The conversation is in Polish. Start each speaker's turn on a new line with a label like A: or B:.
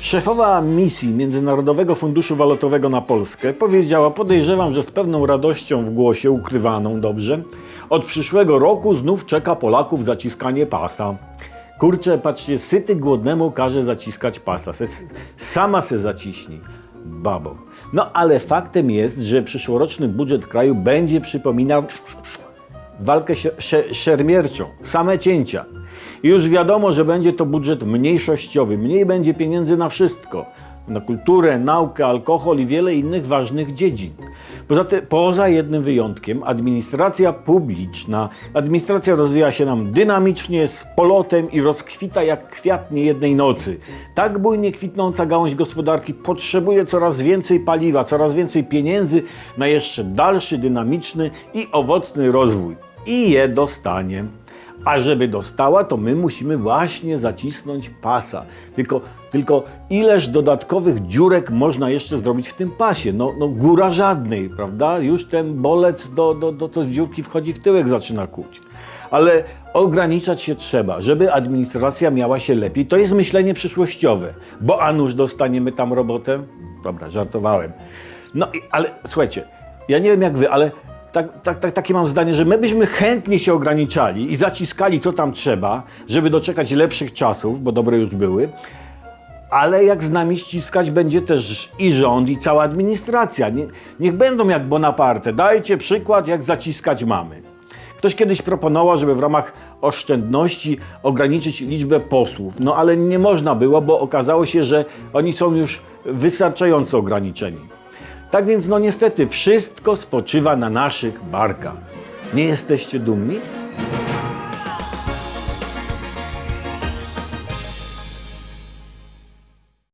A: Szefowa misji Międzynarodowego Funduszu Walutowego na Polskę powiedziała, podejrzewam, że z pewną radością w głosie, ukrywaną dobrze, od przyszłego roku znów czeka Polaków zaciskanie pasa. Kurczę, patrzcie, syty głodnemu każe zaciskać pasa. Se, sama se zaciśnij, babo. No ale faktem jest, że przyszłoroczny budżet kraju będzie przypominał walkę sze- sze- szermierczą, same cięcia. Już wiadomo, że będzie to budżet mniejszościowy, mniej będzie pieniędzy na wszystko. Na kulturę, naukę, alkohol i wiele innych ważnych dziedzin. Poza, ty, poza jednym wyjątkiem, administracja publiczna. Administracja rozwija się nam dynamicznie, z polotem i rozkwita jak kwiat niejednej nocy. Tak bujnie kwitnąca gałąź gospodarki potrzebuje coraz więcej paliwa, coraz więcej pieniędzy na jeszcze dalszy, dynamiczny i owocny rozwój. I je dostanie. A żeby dostała, to my musimy właśnie zacisnąć pasa. Tylko, tylko ileż dodatkowych dziurek można jeszcze zrobić w tym pasie? No, no góra żadnej, prawda? Już ten bolec do, do, do, do dziurki wchodzi w tyłek, zaczyna kuć. Ale ograniczać się trzeba, żeby administracja miała się lepiej. To jest myślenie przyszłościowe. Bo a nuż dostaniemy tam robotę? Dobra, żartowałem. No, ale słuchajcie, ja nie wiem jak wy, ale tak, tak, tak, takie mam zdanie, że my byśmy chętnie się ograniczali i zaciskali co tam trzeba, żeby doczekać lepszych czasów, bo dobre już były. Ale jak z nami ściskać będzie też i rząd, i cała administracja. Nie, niech będą jak Bonaparte. Dajcie przykład, jak zaciskać mamy. Ktoś kiedyś proponował, żeby w ramach oszczędności ograniczyć liczbę posłów. No ale nie można było, bo okazało się, że oni są już wystarczająco ograniczeni. Tak więc, no niestety, wszystko spoczywa na naszych barkach. Nie jesteście dumni?